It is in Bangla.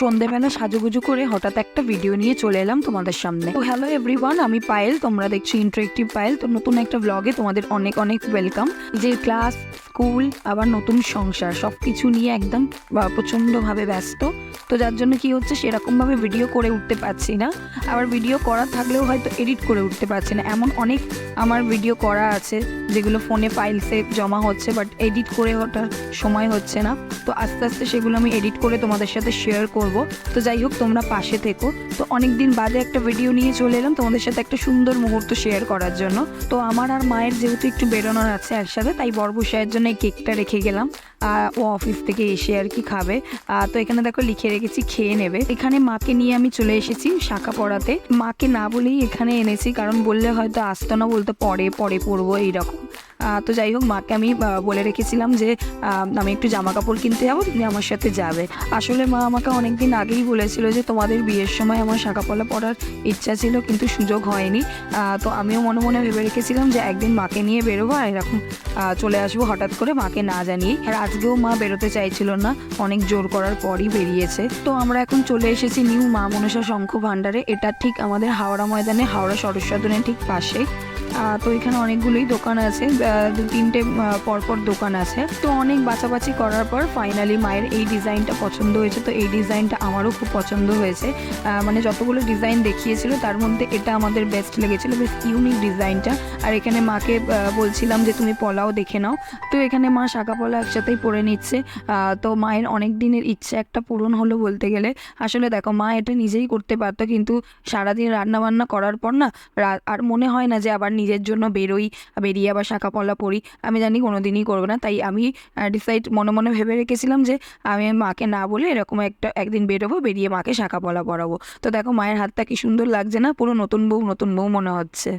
সন্ধেবেলা সাজুগুজু করে হঠাৎ একটা ভিডিও নিয়ে চলে এলাম তোমাদের সামনে। তো হ্যালো এভরিওয়ান আমি পায়েল, তোমরা দেখছি ইন্টারেক্টিভ পায়েল। তো নতুন একটা ব্লগে তোমাদের অনেক অনেক ওয়েলকাম যে ক্লাস স্কুল, আবার নতুন সংসার সব কিছু নিয়ে একদম প্রচণ্ডভাবে ব্যস্ত। তো যার জন্য কি হচ্ছে, সেরকমভাবে ভিডিও করে উঠতে পারছি না। আবার ভিডিও করা থাকলেও হয়তো এডিট করে উঠতে পারছি না। এমন অনেক আমার ভিডিও করা আছে, যেগুলো ফোনে ফাইলসে জমা হচ্ছে বাট এডিট করে ওঠার সময় হচ্ছে না। তো আস্তে আস্তে সেগুলো আমি এডিট করে তোমাদের সাথে শেয়ার করব। তো যাই হোক, তোমরা পাশে থেকো। তো অনেক দিন বাদে একটা ভিডিও নিয়ে চলে এলাম তোমাদের সাথে একটা সুন্দর মুহূর্ত শেয়ার করার জন্য। তো আমার আর মায়ের যেহেতু একটু বেরোনোর আছে একসাথে, তাই বরবসায়ের জন্য এই কেকটা রেখে গেলাম। ও অফিস থেকে এসে আর কি খাবে। তো এখানে দেখো লিখে রেখেছি, খেয়ে নেবে। এখানে মাকে নিয়ে আমি চলে এসেছি শাখা পড়াতে। মাকে না বলেই এখানে এনেছি, কারণ বললে হয়তো আসতো না বলতো, পরে পরে পড়ব এইরকম। তো যাই হোক, মাকে আমি বলে রেখেছিলাম যে আমি একটু জামা কাপড় কিনতে যাব, তুমি আমার সাথে যাবে। আসলে মা আমাকে অনেকদিন আগেই বলেছিল যে, তোমাদের বিয়ের সময় আমার শাখা পলা পড়ার ইচ্ছা ছিল, কিন্তু সুযোগ হয়নি। তো আমিও মনে মনে ভেবে রেখেছিলাম যে, একদিন মাকে নিয়ে বেরোবো, আর এরকম চলে আসব হঠাৎ করে মাকে না জানিয়ে। আর আজকেও মা বেরোতে চাইছিল না, অনেক জোর করার পরই বেরিয়েছে। তো আমরা এখন চলে এসেছি নিউ মা মনসা শঙ্খ ভাণ্ডারে। এটা ঠিক আমাদের হাওড়া ময়দানে, হাওড়া সরস্বতনের ঠিক পাশে। তো এখানে অনেকগুলোই দোকান আছে। দু তিনটে পরপর দোকান আছে। তো অনেক বাছাবাছি করার পর ফাইনালি মায়ের এই ডিজাইনটা পছন্দ হয়েছে। তো এই ডিজাইনটা আমারও খুব পছন্দ হয়েছে। মানে যতগুলো ডিজাইন দেখিয়েছিল, তার মধ্যে এটা আমাদের বেস্ট লেগেছিল, বেশ ইউনিক ডিজাইনটা আর এখানে মাকে বলছিলাম যে তুমি পলাও দেখে নাও। তো এখানে মা শাখা পলা একসাথেই পরে নিচ্ছে। তো মায়ের অনেক দিনের ইচ্ছে একটা পূরণ হলো বলতে গেলে। আসলে দেখো, মা এটা নিজেই করতে পারতো, কিন্তু সারাদিন রান্না বান্না করার পর না আর মনে হয় না যে আবার নিজের জন্য বেরোই, বেরিয়ে আবার শাখা পলা পড়ি। আমি জানি কোনো দিনই করব না, তাই আমি ডিসাইড মনে মনে ভেবে রেখেছিলাম যে আমি মাকে না বলে এরকম একটা, একদিন বেরোবো, বেরিয়ে মাকে শাখা পলা পড়াবো। তো দেখো মায়ের হাতটা কি সুন্দর লাগছে না, পুরো নতুন বউ নতুন বউ মনে হচ্ছে।